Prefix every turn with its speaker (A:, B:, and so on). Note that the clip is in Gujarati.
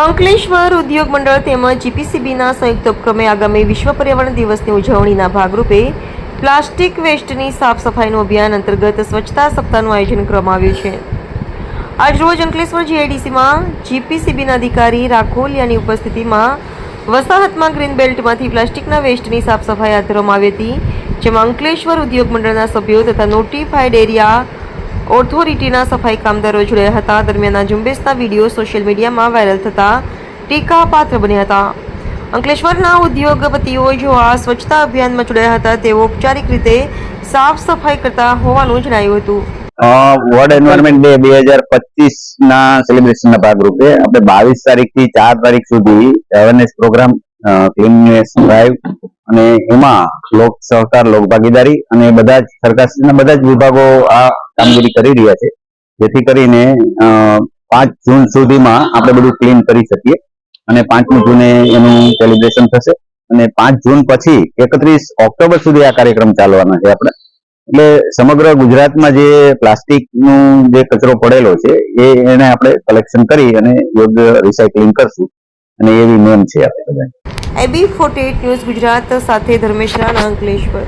A: અંકલેશ્વર ઉદ્યોગ મંડળ તેમજ જીપીસીબીના સંયુક્ત ઉપક્રમે આગામી વિશ્વ પર્યાવરણ દિવસની ઉજવણીના ભાગરૂપે પ્લાસ્ટિક વેસ્ટની સાફ સફાઈનું અભિયાન અંતર્ગત સ્વચ્છતા સપ્તાહનું આયોજન કરવામાં આવ્યું છે. આજરોજ અંકલેશ્વર જીઆઈડીસીમાં જીપીસીબીના અધિકારી રાખોલિયાની ઉપસ્થિતિમાં વસાહતમાં ગ્રીન બેલ્ટમાંથી પ્લાસ્ટિકના વેસ્ટની સાફ સફાઈ હાથ ધરવામાં આવી હતી, જેમાં અંકલેશ્વર ઉદ્યોગ મંડળના સભ્યો તથા નોટિફાઈડ એરિયા ઓથોરિટીના સફાઈ કામદારો જોડાયા હતા. દરમિયાન આ ઝુંબેશના વીડિયો સોશિયલ મીડિયામાં વાયરલ થતા ટીકા પાત્ર બન્યા હતા. અંકલેશ્વરના ઉદ્યોગપતિઓ જો આ સ્વચ્છતા અભિયાનમાં જોડાયા હતા. તેઓ ઔપચારિક રીતે સાફ સફાઈ કરતા હોવાનું જણાયું હતું.
B: વર્લ્ડ એન્વાયરમેન્ટ ડે બે હજાર પચીસ ના સેલિબ્રેશન ના ભાગરૂપે આપણે બાવીસ તારીખથી ચાર તારીખ સુધી અવેરનેસ પ્રોગ્રામ ક્લીનનેસ ડ્રાઈવ અને એમાં લોક સહકાર લોક ભાગીદારી અને બધા જ સરકારશ્રીના બધા જ વિભાગો આ કામગીરી કરી રહ્યા છે. જેથી કરીને પાંચ જૂન સુધીમાં આપણે બધું ક્લીન કરી શકીએ અને પાંચમી જૂને એનું સેલિબ્રેશન થશે. અને પાંચ જૂન પછી, એકત્રીસ ઓક્ટોબર સુધી આ કાર્યક્રમ ચાલવાનો છે આપણે. એટલે સમગ્ર ગુજરાતમાં જે પ્લાસ્ટિકનું જે કચરો પડેલો છે, એ એને આપણે કલેક્શન કરી અને યોગ્ય રિસાયકલિંગ કરશું. અને એવી નેમ છે આપણે બધા
A: એબી ફોર્ટી ન્યૂઝ ગુજરાત સાથે ધર્મેશ અંકલેશ્વર.